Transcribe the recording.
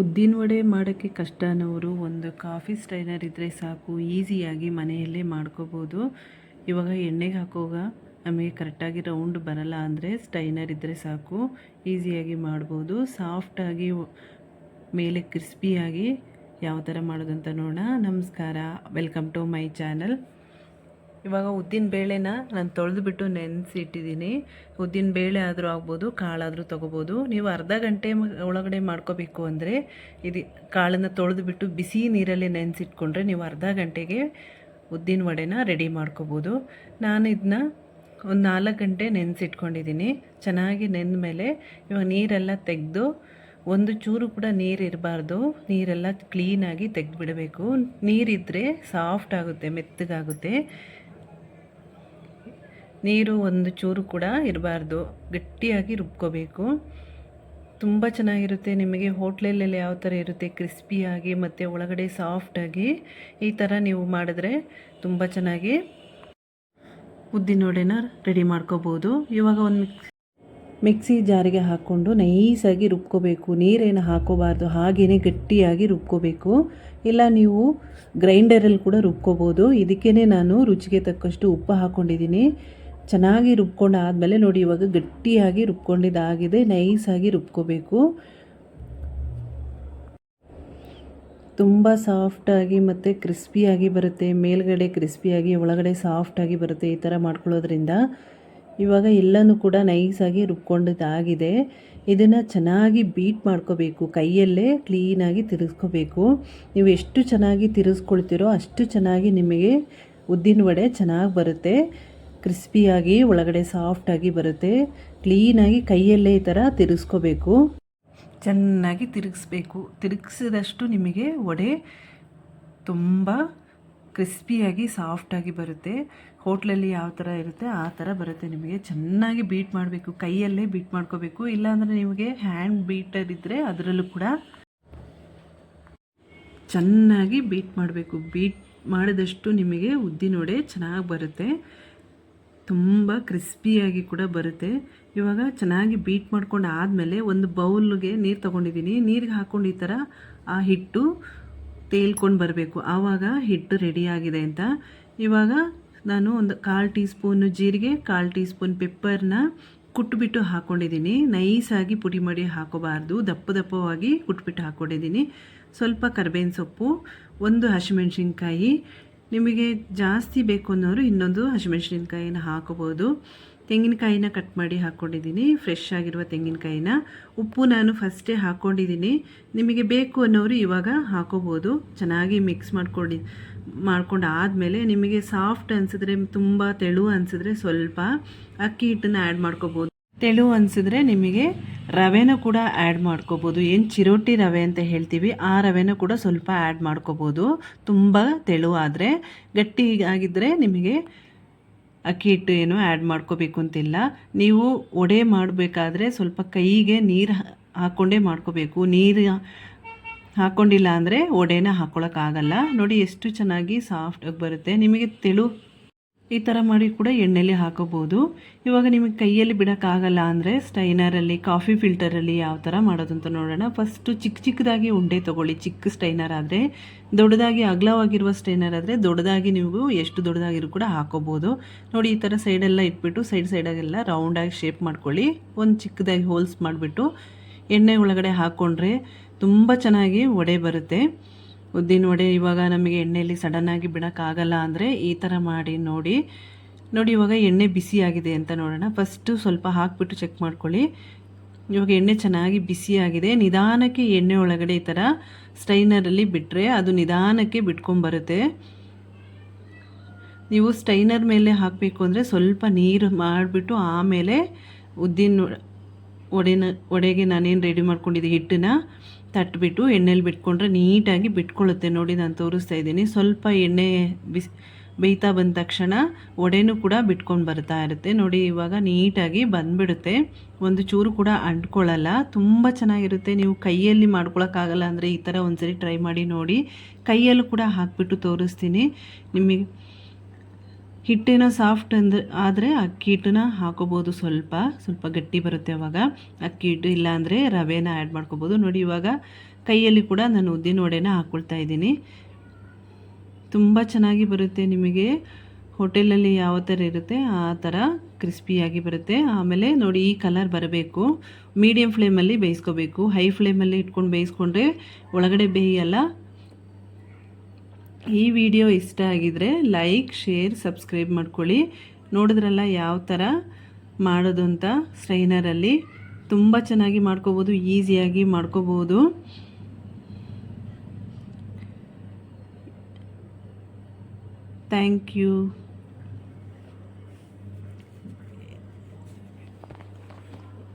ಉದ್ದಿನ ವಡೆ ಮಾಡೋಕ್ಕೆ ಕಷ್ಟ ಅನ್ನೋರು ಒಂದು ಕಾಫಿ ಸ್ಟೈನರ್ ಇದ್ದರೆ ಸಾಕು, ಈಸಿಯಾಗಿ ಮನೆಯಲ್ಲೇ ಮಾಡ್ಕೋಬೋದು. ಇವಾಗ ಎಣ್ಣೆಗೆ ಹಾಕುವಾಗ ನಮಗೆ ಕರೆಕ್ಟಾಗಿ ರೌಂಡ್ ಬರಲ್ಲ ಅಂದರೆ ಸ್ಟೈನರ್ ಇದ್ದರೆ ಸಾಕು, ಈಸಿಯಾಗಿ ಮಾಡ್ಬೋದು. ಸಾಫ್ಟಾಗಿ, ಮೇಲೆ ಕ್ರಿಸ್ಪಿಯಾಗಿ ಯಾವ ಥರ ಮಾಡೋದಂತ ನೋಡೋಣ. ನಮಸ್ಕಾರ. Welcome to my channel. ಇವಾಗ ಉದ್ದಿನ ಬೇಳೆನ ನಾನು ತೊಳೆದುಬಿಟ್ಟು ನೆನೆಸಿಟ್ಟಿದ್ದೀನಿ ಉದ್ದಿನ ಬೇಳೆ ಆದರೂ ಆಗ್ಬೋದು ಕಾಳಾದರೂ ತೊಗೋಬೋದು. ನೀವು ಅರ್ಧ ಗಂಟೆ ಒಳಗಡೆ ಮಾಡ್ಕೋಬೇಕು ಅಂದರೆ ಇದು ಕಾಳನ್ನು ತೊಳೆದುಬಿಟ್ಟು ಬಿಸಿ ನೀರಲ್ಲಿ ನೆನೆಸಿಟ್ಕೊಂಡ್ರೆ ನೀವು ಅರ್ಧ ಗಂಟೆಗೆ ಉದ್ದಿನ ವಡೆನ ರೆಡಿ ಮಾಡ್ಕೋಬೋದು. ನಾನು ಇದನ್ನ ಒಂದು ನಾಲ್ಕು ಗಂಟೆ ನೆನೆಸಿಟ್ಕೊಂಡಿದ್ದೀನಿ ಚೆನ್ನಾಗಿ ನೆಂದ ಮೇಲೆ ಇವಾಗ ನೀರೆಲ್ಲ ತೆಗೆದು ಒಂದು ಚೂರು ಕೂಡ ನೀರು ಇರಬಾರ್ದು. ನೀರೆಲ್ಲ ಕ್ಲೀನಾಗಿ ತೆಗೆದುಬಿಡಬೇಕು. ನೀರಿದ್ದರೆ ಸಾಫ್ಟ್ ಆಗುತ್ತೆ, ಮೆತ್ತಗಾಗುತ್ತೆ. ನೀರು ಒಂದು ಚೂರು ಕೂಡ ಇರಬಾರ್ದು. ಗಟ್ಟಿಯಾಗಿ ರುಬ್ಕೋಬೇಕು. ತುಂಬ ಚೆನ್ನಾಗಿರುತ್ತೆ. ನಿಮಗೆ ಹೋಟ್ಲಲ್ಲೆಲ್ಲ ಯಾವ ಥರ ಇರುತ್ತೆ? ಕ್ರಿಸ್ಪಿಯಾಗಿ ಮತ್ತು ಒಳಗಡೆ ಸಾಫ್ಟಾಗಿ ಈ ಥರ ನೀವು ಮಾಡಿದ್ರೆ ತುಂಬ ಚೆನ್ನಾಗಿ ಉದ್ದಿನ ವಡೆನ ರೆಡಿ ಮಾಡ್ಕೋಬೋದು. ಇವಾಗ ಒಂದು ಮಿಕ್ಸ್ ಜಾರಿಗೆ ಹಾಕ್ಕೊಂಡು ನೈಸಾಗಿ ರುಬ್ಕೋಬೇಕು. ನೀರೇನು ಹಾಕೋಬಾರ್ದು. ಹಾಗೇ ಗಟ್ಟಿಯಾಗಿ ರುಬ್ಕೋಬೇಕು. ಇಲ್ಲ ನೀವು ಗ್ರೈಂಡರಲ್ಲಿ ಕೂಡ ರುಬ್ಕೋಬೋದು. ಇದಕ್ಕೇ ನಾನು ರುಚಿಗೆ ತಕ್ಕಷ್ಟು ಉಪ್ಪು ಹಾಕ್ಕೊಂಡಿದ್ದೀನಿ ಚೆನ್ನಾಗಿ ರುಬ್ಕೊಂಡು ಆದಮೇಲೆ ನೋಡಿ, ಇವಾಗ ಗಟ್ಟಿಯಾಗಿ ರುಬ್ಕೊಂಡಿದ್ದಾಗಿದೆ, ನೈಸಾಗಿ ರುಬ್ಕೋಬೇಕು. ತುಂಬ ಸಾಫ್ಟಾಗಿ ಮತ್ತು ಕ್ರಿಸ್ಪಿಯಾಗಿ ಬರುತ್ತೆ, ಮೇಲ್ಗಡೆ ಕ್ರಿಸ್ಪಿಯಾಗಿ ಒಳಗಡೆ ಸಾಫ್ಟಾಗಿ ಬರುತ್ತೆ ಈ ಥರ ಮಾಡ್ಕೊಳ್ಳೋದ್ರಿಂದ. ಇವಾಗ ಎಲ್ಲನೂ ಕೂಡ ನೈಸಾಗಿ ರುಬ್ಕೊಂಡಿದ್ದಾಗಿದೆ. ಇದನ್ನು ಚೆನ್ನಾಗಿ ಬೀಟ್ ಮಾಡ್ಕೋಬೇಕು, ಕೈಯಲ್ಲೇ ಕ್ಲೀನಾಗಿ ತಿರುಗಿಸ್ಕೋಬೇಕು ನೀವು ಎಷ್ಟು ಚೆನ್ನಾಗಿ ತಿರುಗಿಸ್ಕೊಳ್ತೀರೋ ಅಷ್ಟು ಚೆನ್ನಾಗಿ ನಿಮಗೆ ಉದ್ದಿನ ವಡೆ ಚೆನ್ನಾಗಿ ಬರುತ್ತೆ. ಕ್ರಿಸ್ಪಿಯಾಗಿ, ಒಳಗಡೆ ಸಾಫ್ಟಾಗಿ ಬರುತ್ತೆ. ಕ್ಲೀನಾಗಿ ಕೈಯಲ್ಲೇ ಈ ಥರ ತಿರುಗಿಸ್ಕೋಬೇಕು. ಚೆನ್ನಾಗಿ ತಿರುಗಿಸ್ಬೇಕು. ತಿರುಗಿಸಿದಷ್ಟು ನಿಮಗೆ ವಡೆ ತುಂಬ ಕ್ರಿಸ್ಪಿಯಾಗಿ ಸಾಫ್ಟಾಗಿ ಬರುತ್ತೆ. ಹೋಟ್ಲಲ್ಲಿ ಯಾವ ಥರ ಇರುತ್ತೆ, ಆ ಥರ ಬರುತ್ತೆ ನಿಮಗೆ. ಚೆನ್ನಾಗಿ ಬೀಟ್ ಮಾಡಬೇಕು. ಕೈಯಲ್ಲೇ ಬೀಟ್ ಮಾಡ್ಕೋಬೇಕು. ಇಲ್ಲಾಂದರೆ ನಿಮಗೆ ಹ್ಯಾಂಡ್ ಬೀಟರ್ ಇದ್ದರೆ ಅದರಲ್ಲೂ ಕೂಡ ಚೆನ್ನಾಗಿ ಬೀಟ್ ಮಾಡಬೇಕು. ಬೀಟ್ ಮಾಡಿದಷ್ಟು ನಿಮಗೆ ಉದ್ದಿನ ವಡೆ ಚೆನ್ನಾಗಿ ಬರುತ್ತೆ. ತುಂಬ ಕ್ರಿಸ್ಪಿಯಾಗಿ ಕೂಡ ಬರುತ್ತೆ. ಇವಾಗ ಚೆನ್ನಾಗಿ ಬೀಟ್ ಮಾಡ್ಕೊಂಡು ಆದಮೇಲೆ ಒಂದು ಬೌಲ್ಗೆ ನೀರು ತೊಗೊಂಡಿದ್ದೀನಿ ನೀರಿಗೆ ಹಾಕ್ಕೊಂಡು ಈ ಥರ ಆ ಹಿಟ್ಟು ತೇಲ್ಕೊಂಡು ಬರಬೇಕು. ಆವಾಗ ಹಿಟ್ಟು ರೆಡಿಯಾಗಿದೆ ಅಂತ. ಇವಾಗ ನಾನು ಒಂದು ಕಾಲು ಟೀ ಸ್ಪೂನು ಜೀರಿಗೆ, ಕಾಲು ಟೀ ಸ್ಪೂನ್ ಪೆಪ್ಪರ್ನ ಕುಟ್ಬಿಟ್ಟು ಹಾಕ್ಕೊಂಡಿದ್ದೀನಿ ನೈಸಾಗಿ ಪುಡಿ ಮಾಡಿ ಹಾಕೋಬಾರ್ದು. ದಪ್ಪ ದಪ್ಪವಾಗಿ ಕುಟ್ಬಿಟ್ಟು ಹಾಕ್ಕೊಂಡಿದ್ದೀನಿ ಸ್ವಲ್ಪ ಕರ್ಬೇವಿನ ಸೊಪ್ಪು, ಒಂದು ಹಸಿಮೆಣ್ಸಿನ್ಕಾಯಿ ನಿಮಗೆ ಜಾಸ್ತಿ ಬೇಕು ಅನ್ನೋರು ಇನ್ನೊಂದು ಹಸಿಮೆಣಸಿನಕಾಯಿನ ಹಾಕೋಬೋದು ತೆಂಗಿನಕಾಯಿನ ಕಟ್ ಮಾಡಿ ಹಾಕ್ಕೊಂಡಿದ್ದೀನಿ ಫ್ರೆಶ್ ಆಗಿರುವ ತೆಂಗಿನಕಾಯಿನ ಉಪ್ಪು ನಾನು ಫಸ್ಟೇ ಹಾಕ್ಕೊಂಡಿದ್ದೀನಿ ನಿಮಗೆ ಬೇಕು ಅನ್ನೋರು ಇವಾಗ ಹಾಕೋಬೋದು ಚೆನ್ನಾಗಿ ಮಿಕ್ಸ್ ಮಾಡ್ಕೊಂಡು ಮಾಡ್ಕೊಂಡು ಆದಮೇಲೆ ನಿಮಗೆ ಸಾಫ್ಟ್ ಅನಿಸಿದ್ರೆ ತುಂಬ ತೆಳು ಅನಿಸಿದ್ರೆ ಸ್ವಲ್ಪ ಅಕ್ಕಿ ಹಿಟ್ಟನ್ನು ಆ್ಯಡ್ ಮಾಡ್ಕೋಬೋದು ತೆಳು ಅನಿಸಿದ್ರೆ ನಿಮಗೆ ರವೆನೂ ಕೂಡ ಆ್ಯಡ್ ಮಾಡ್ಕೋಬೋದು. ಏನು ಚಿರೋಟಿ ರವೆ ಅಂತ ಹೇಳ್ತೀವಿ, ಆ ರವೆನ ಕೂಡ ಸ್ವಲ್ಪ ಆ್ಯಡ್ ಮಾಡ್ಕೋಬೋದು. ತುಂಬ ತೆಳು ಆದರೆ ಗಟ್ಟಿ ಆಗಿದ್ದರೆ ನಿಮಗೆ ಅಕ್ಕಿ ಹಿಟ್ಟು ಏನು ಆ್ಯಡ್ ಮಾಡ್ಕೋಬೇಕು ಅಂತಿಲ್ಲ. ನೀವು ಒಡೆ ಮಾಡಬೇಕಾದ್ರೆ ಸ್ವಲ್ಪ ಕೈಗೆ ನೀರು ಹಾಕ್ಕೊಂಡೇ ಮಾಡ್ಕೋಬೇಕು. ನೀರು ಹಾಕ್ಕೊಂಡಿಲ್ಲ ಅಂದರೆ ಒಡೆನ ಹಾಕ್ಕೊಳಕ್ಕಾಗಲ್ಲ ನೋಡಿ ಎಷ್ಟು ಚೆನ್ನಾಗಿ ಸಾಫ್ಟಾಗಿ ಬರುತ್ತೆ. ನಿಮಗೆ ತೆಳು ಈ ಥರ ಮಾಡಿ ಕೂಡ ಎಣ್ಣೆಲಿ ಹಾಕೋಬೋದು. ಇವಾಗ ನಿಮಗೆ ಕೈಯಲ್ಲಿ ಬಿಡೋಕ್ಕಾಗಲ್ಲ ಅಂದರೆ ಸ್ಟೈನರಲ್ಲಿ ಕಾಫಿ ಫಿಲ್ಟರಲ್ಲಿ ಯಾವ ಥರ ಮಾಡೋದು ಅಂತ ನೋಡೋಣ. ಫಸ್ಟು ಚಿಕ್ಕ ಚಿಕ್ಕದಾಗಿ ಉಂಡೆ ತೊಗೊಳ್ಳಿ. ಚಿಕ್ಕ ಸ್ಟೈನರ್ ಆದರೆ, ದೊಡ್ಡದಾಗಿ ಅಗಲವಾಗಿರುವ ಸ್ಟೈನರ್ ಆದರೆ ದೊಡ್ಡದಾಗಿ ನೀವು ಎಷ್ಟು ದೊಡ್ಡದಾಗಿರೂ ಕೂಡ ಹಾಕೋಬೋದು. ನೋಡಿ, ಈ ಥರ ಸೈಡೆಲ್ಲ ಇಟ್ಬಿಟ್ಟು ಸೈಡ್ ಸೈಡಾಗೆಲ್ಲ ರೌಂಡಾಗಿ ಶೇಪ್ ಮಾಡ್ಕೊಳ್ಳಿ. ಒಂದು ಚಿಕ್ಕದಾಗಿ ಹೋಲ್ಸ್ ಮಾಡಿಬಿಟ್ಟು, ಎಣ್ಣೆ ಒಳಗಡೆ ಹಾಕ್ಕೊಂಡ್ರೆ ತುಂಬ ಚೆನ್ನಾಗಿ ವಡೆ ಬರುತ್ತೆ. ಉದ್ದಿನ ವಡೆ ಇವಾಗ ನಮಗೆ ಎಣ್ಣೆಯಲ್ಲಿ ಸಡನ್ನಾಗಿ ಬಿಡೋಕ್ಕಾಗಲ್ಲ ಅಂದರೆ ಈ ಥರ ಮಾಡಿ ನೋಡಿ. ನೋಡಿ, ಇವಾಗ ಎಣ್ಣೆ ಬಿಸಿಯಾಗಿದೆ ಅಂತ ನೋಡೋಣ. ಫಸ್ಟು ಸ್ವಲ್ಪ ಹಾಕ್ಬಿಟ್ಟು ಚೆಕ್ ಮಾಡ್ಕೊಳ್ಳಿ. ಇವಾಗ ಎಣ್ಣೆ ಚೆನ್ನಾಗಿ ಬಿಸಿಯಾಗಿದೆ ನಿಧಾನಕ್ಕೆ ಎಣ್ಣೆ ಒಳಗಡೆ ಈ ಥರ ಸ್ಟೈನರಲ್ಲಿ ಬಿಟ್ಟರೆ ಅದು ನಿಧಾನಕ್ಕೆ ಬಿಟ್ಕೊಂಬರುತ್ತೆ ನೀವು ಸ್ಟೈನರ್ ಮೇಲೆ ಹಾಕಬೇಕು ಅಂದರೆ ಸ್ವಲ್ಪ ನೀರು ಮಾಡಿಬಿಟ್ಟು ಆಮೇಲೆ ಉದ್ದಿನ ವಡೆನ ಒಡೆಗೆ ನಾನೇನು ರೆಡಿ ಮಾಡ್ಕೊಂಡಿದ್ದೆ, ಹಿಟ್ಟನ್ನ ತಟ್ಬಿಟ್ಟು ಎಣ್ಣೆಲಿ ಬಿಟ್ಕೊಂಡ್ರೆ ನೀಟಾಗಿ ಬಿಟ್ಕೊಳ್ಳುತ್ತೆ ನೋಡಿ ನಾನು ತೋರಿಸ್ತಾ ಇದ್ದೀನಿ. ಸ್ವಲ್ಪ ಎಣ್ಣೆ ಬಿಸಿ, ಬೇಯ್ತಾ ಬಂದ ತಕ್ಷಣ ಒಡೆನೂ ಕೂಡ ಬಿಟ್ಕೊಂಡು ಬರ್ತಾ ಇರುತ್ತೆ. ನೋಡಿ ಇವಾಗ ನೀಟಾಗಿ ಬಂದುಬಿಡುತ್ತೆ. ಒಂದು ಚೂರು ಕೂಡ ಅಂಟ್ಕೊಳ್ಳಲ್ಲ. ತುಂಬ ಚೆನ್ನಾಗಿರುತ್ತೆ. ನೀವು ಕೈಯಲ್ಲಿ ಮಾಡ್ಕೊಳಕ್ಕಾಗಲ್ಲ ಅಂದರೆ ಈ ಥರ ಒಂದ್ಸರಿ ಟ್ರೈ ಮಾಡಿ ನೋಡಿ. ಕೈಯಲ್ಲೂ ಕೂಡ ಹಾಕ್ಬಿಟ್ಟು ತೋರಿಸ್ತೀನಿ. ನಿಮಗೆ ಹಿಟ್ಟೇನೋ ಸಾಫ್ಟ್ ಅಂದ್ರೆ ಆದರೆ ಅಕ್ಕಿ ಹಿಟ್ಟನ್ನ ಹಾಕೋಬೋದು ಸ್ವಲ್ಪ ಸ್ವಲ್ಪ ಗಟ್ಟಿ ಬರುತ್ತೆ ಅವಾಗ. ಅಕ್ಕಿ ಹಿಟ್ಟು ಇಲ್ಲಾಂದರೆ ರವೆನ ಆ್ಯಡ್ ಮಾಡ್ಕೋಬೋದು. ನೋಡಿ ಇವಾಗ ಕೈಯಲ್ಲಿ ಕೂಡ ನಾನು ಉದ್ದಿನ ವಡೆನ ಹಾಕ್ಕೊಳ್ತಾ ಇದ್ದೀನಿ. ತುಂಬ ಚೆನ್ನಾಗಿ ಬರುತ್ತೆ ನಿಮಗೆ. ಹೋಟೆಲಲ್ಲಿ ಯಾವ ಥರ ಇರುತ್ತೆ ಆ ಥರ ಕ್ರಿಸ್ಪಿಯಾಗಿ ಬರುತ್ತೆ. ಆಮೇಲೆ ನೋಡಿ ಈ ಕಲರ್ ಬರಬೇಕು. ಮೀಡಿಯಮ್ ಫ್ಲೇಮಲ್ಲಿ ಬೇಯಿಸ್ಕೋಬೇಕು. ಹೈ ಫ್ಲೇಮಲ್ಲಿ ಇಟ್ಕೊಂಡು ಬೇಯಿಸ್ಕೊಂಡ್ರೆ ಒಳಗಡೆ ಬೇಯಲ್ಲ ಈ ವಿಡಿಯೋ ಇಷ್ಟ ಆಗಿದ್ರೆ ಲೈಕ್, ಶೇರ್, ಸಬ್ಸ್ಕ್ರೈಬ್ ಮಾಡ್ಕೊಳ್ಳಿ. ನೋಡಿದ್ರಲ್ಲ ಯಾವ ಥರ ಮಾಡೋದು ಅಂತ ಸ್ಟ್ರೈನರಲ್ಲಿ. ತುಂಬ ಚೆನ್ನಾಗಿ ಮಾಡ್ಕೋಬೋದು, ಈಸಿಯಾಗಿ ಮಾಡ್ಕೋಬೋದು. Thank you.